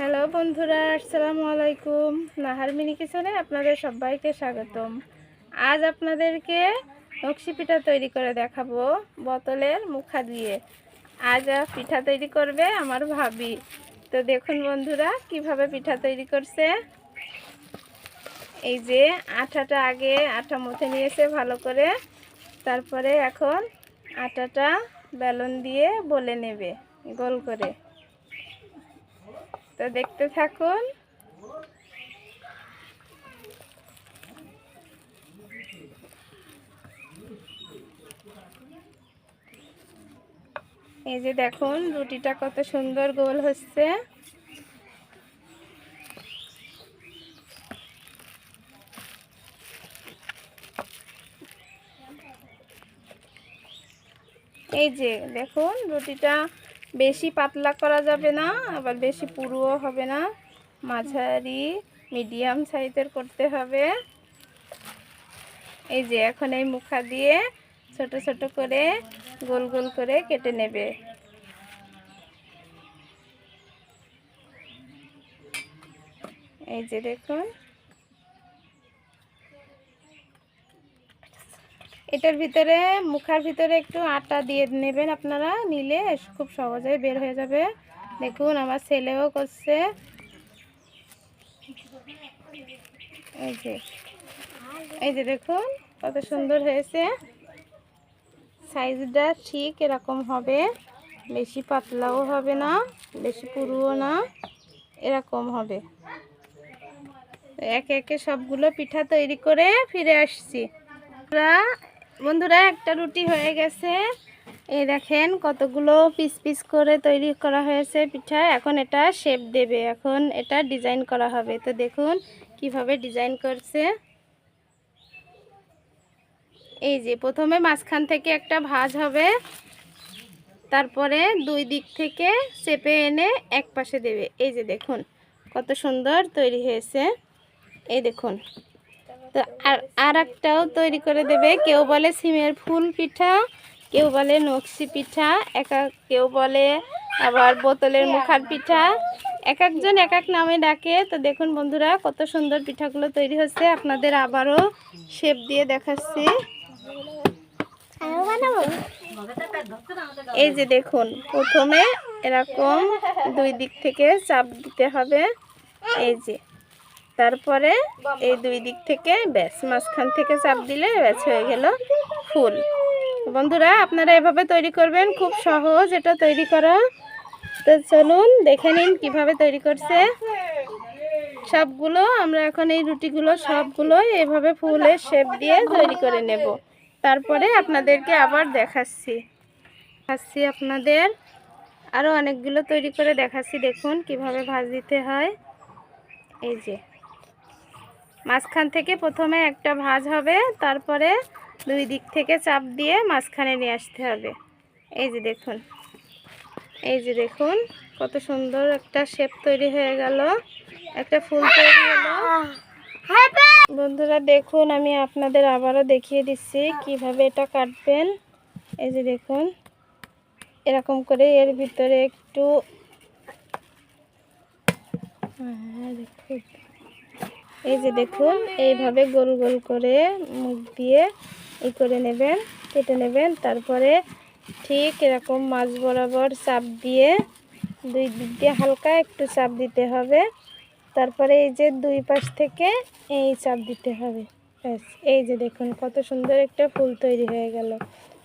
Hello বন্ধুরা, আসসালামু আলাইকুম। নাহার মিনি কিচেনে আপনাদের সবাইকে স্বাগতম। আজ আপনাদেরকে নকশি পিঠা তৈরি করে দেখাবো বোতলের মুখা দিয়ে। আজ পিঠা তৈরি করবে আমার ভাবি। তো দেখুন বন্ধুরা, কীভাবে পিঠা তৈরি করছে। এই যে আটাটা আগে আটা মুথে নিয়েছে ভালো করে। তারপরে এখন আটাটা বেলন দিয়ে বলে নেবে গোল করে। তো দেখতে থাকুন। এই যে দেখুন, রুটিটা কত সুন্দর গোল হচ্ছে। এই যে দেখুন, রুটিটা বেশি পাতলা করা যাবে না, আবার বেশি পুরুও হবে না। মাঝারি মিডিয়াম সাইজের করতে হবে। এই যে এখন এই মুখা দিয়ে ছোট ছোট করে গোল গোল করে কেটে নেবে। এই যে দেখুন এটার ভিতরে, মুখার ভিতরে একটু আটা দিয়ে নেবেন আপনারা, নিলে খুব সহজে বের হয়ে যাবে। দেখুন, আমার ছেলেও করছে। এই যে এই যে দেখুন, কত সুন্দর হয়েছে। সাইজটা ঠিক এরকম হবে, বেশি পাতলাও হবে না, বেশি পুরুও না, এরকম হবে। একে একে সবগুলো পিঠা তৈরি করে ফিরে আসছি। বন্ধুরা, একটা রুটি হয়ে গেছে। এই দেখেন কতগুলো পিস পিস করে তৈরি করা হয়েছে পিঠা। এখন এটা শেপ দেবে, এখন এটা ডিজাইন করা হবে। তো দেখুন কীভাবে ডিজাইন করছে। এই যে প্রথমে মাঝখান থেকে একটা ভাজ হবে। তারপরে দুই দিক থেকে চেপে এনে এক পাশে দেবে। এই যে দেখুন কত সুন্দর তৈরি হয়েছে। এই দেখুন। তো আর একটাও তৈরি করে দেবে। কেউ বলে সিমের ফুল পিঠা, কেউ বলে নকশি পিঠা, এক এক কেউ বলে আবার বোতলের মুখার পিঠা। এক একজন এক এক নামে ডাকে। তো দেখুন বন্ধুরা, কত সুন্দর পিঠাগুলো তৈরি হচ্ছে। আপনাদের আবারও শেপ দিয়ে দেখাচ্ছি। এই যে দেখুন, প্রথমে এরকম দুই দিক থেকে চাপ দিতে হবে। এই যে তারপরে এই দুই দিক থেকে ব্যাস মাঝখান থেকে চাপ দিলে ব্যাস হয়ে গেল ফুল। বন্ধুরা আপনারা এভাবে তৈরি করবেন খুব সহজ এটা তৈরি করা। তো চলুন দেখে নিন কীভাবে তৈরি করছে। সবগুলো আমরা এখন এই রুটিগুলো সবগুলো এভাবে ফুলের শেপ দিয়ে তৈরি করে নেব। তারপরে আপনাদেরকে আবার দেখাচ্ছি। দেখাচ্ছি আপনাদের। আরও অনেকগুলো তৈরি করে দেখাচ্ছি দেখুন কীভাবে ভাজ দিতে হয়। এই যে। মাঝখান থেকে প্রথমে একটা ভাঁজ হবে তারপরে দুই দিক থেকে চাপ দিয়ে মাঝখানে নিয়ে আসতে হবে। এই যে দেখুন এই যে দেখুন কত সুন্দর একটা শেপ তৈরি হয়ে গেল একটা ফুল তৈরি হলো। বন্ধুরা দেখুন আমি আপনাদের আবারও দেখিয়ে দিচ্ছি কীভাবে এটা কাটবেন। এই যে দেখুন এরকম করে এর ভিতরে একটু হ্যাঁ, দেখুন। এই যে দেখুন, এইভাবে গোল গোল করে মুখ দিয়ে ই করে নেবেন, কেটে নেবেন। তারপরে ঠিক এরকম মাছ বরাবর চাপ দিয়ে দুই দিক দিয়ে হালকা একটু চাপ দিতে হবে। তারপরে এই যে দুই পাশ থেকে এই চাপ দিতে হবে। ব্যাস, এই যে দেখুন, কত সুন্দর একটা ফুল তৈরি হয়ে গেল।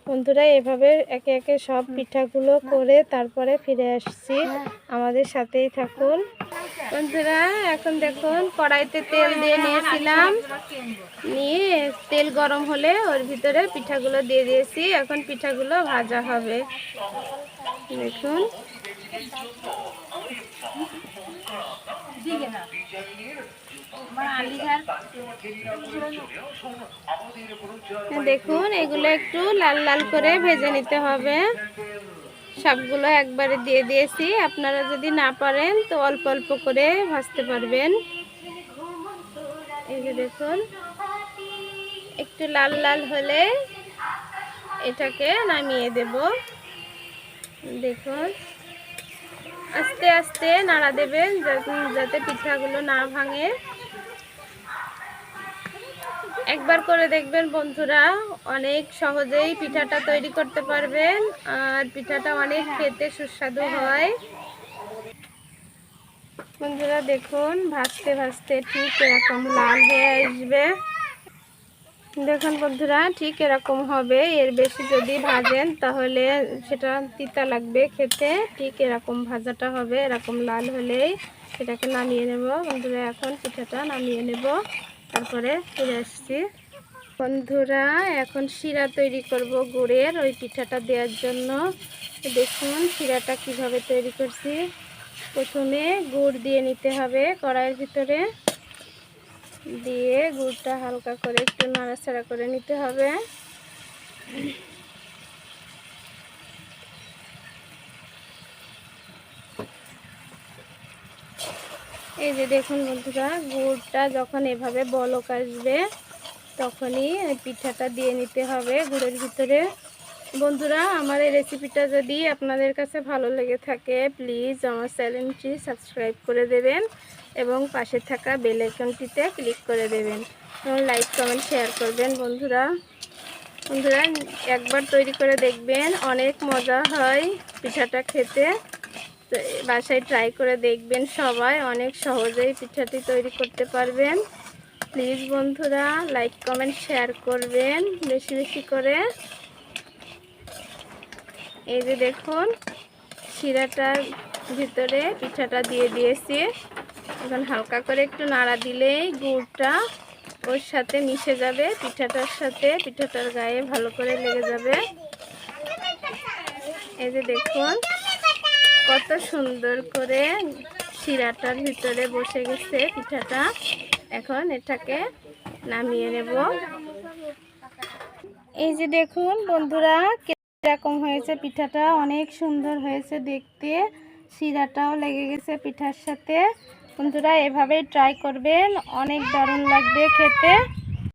বন্ধুরা এভাবে একে একে সব পিঠাগুলো করে তারপরে ফিরে আসছি। আমাদের সাথেই থাকুন। বন্ধুরা এখন দেখুন কড়াইতে তেল দিয়ে নিয়েছিলাম। নিয়ে তেল গরম হলে ওর ভিতরে পিঠাগুলো দিয়ে দিয়েছি। এখন পিঠাগুলো ভাজা হবে। দেখুন। দেখুন এগুলো একটু লাল লাল করে ভেজে নিতে হবে। সবগুলো একবারে দিয়ে দিয়েছি। আপনারা যদি না পারেন তো অল্প অল্প করে ভাজতে পারবেন। এই যে দেখুন একটু লাল লাল হলে এটাকে নামিয়ে দেব। দেখুন আস্তে আস্তে নাড়া দেবেন যাতে- যাতে পিঠাগুলো না ভাঙে। একবার করে দেখবেন বন্ধুরা, অনেক সহজেই পিঠাটা তৈরি করতে পারবেন, আর পিঠাটা অনেক খেতে সুস্বাদু হয়। বন্ধুরা, দেখুন, ভাজতে ভাজতে ঠিক এরকম লাল হয়ে আসবে। দেখুন বন্ধুরা, ঠিক এরকম হবে। এর বেশি যদি ভাজেন, তাহলে সেটা তিতা লাগবে খেতে। ঠিক এরকম ভাজাটা হবে, এরকম লাল হলেই সেটাকে নামিয়ে নেব। বন্ধুরা, এখন পিঠাটা নামিয়ে নেব। তারপরে ফিরে আসছি। বন্ধুরা, এখন শিরা তৈরি করব গুড়ের ওই পিঠাটা দেওয়ার জন্য। দেখুন শিরাটা কীভাবে তৈরি করছি। প্রথমে গুড় দিয়ে নিতে হবে কড়াইয়ের ভিতরে। দিয়ে গুড়টা হালকা করে একটু নাড়াচাড়া করে নিতে হবে। এই যে দেখুন বন্ধুরা, গুড়টা যখন এভাবে বলক আসবে, তখনই পিঠাটা দিয়ে নিতে হবে গুড়ের ভিতরে। বন্ধুরা, আমার এই রেসিপিটা যদি আপনাদের কাছে ভালো লেগে থাকে প্লিজ আমার চ্যানেলটি সাবস্ক্রাইব করে দেবেন এবং পাশে থাকা বেল আইকনটিতে ক্লিক করে দেবেন। এবং লাইক কমেন্ট শেয়ার করবেন বন্ধুরা। বন্ধুরা, একবার তৈরি করে দেখবেন, অনেক মজা হয় পিঠাটা খেতে। বাসায় ট্রাই করে দেখবেন সবাই। অনেক সহজেই পিঠাটি তৈরি করতে পারবেন। প্লিজ বন্ধুরা লাইক কমেন্ট শেয়ার করবেন বেশি বেশি করে। এই যে দেখুন, শিরাটার ভিতরে পিঠাটা দিয়ে দিয়েছি। এখন হালকা করে একটু নাড়া দিলেই গুড়টা ওর সাথে মিশে যাবে, পিঠাটার সাথে, পিঠাটার গায়ে ভালো করে লেগে যাবে। এই যে দেখুন কত সুন্দর করে শিরাটার ভিতরে বসে গেছে পিঠাটা। এখন এটাকে নামিয়ে নেব। এই যে দেখুন বন্ধুরা, কীরকম হয়েছে পিঠাটা, অনেক সুন্দর হয়েছে দেখতে। শিরাটাও লেগে গেছে পিঠার সাথে। বন্ধুরা, এভাবেই ট্রাই করবেন, অনেক দারুণ লাগবে খেতে।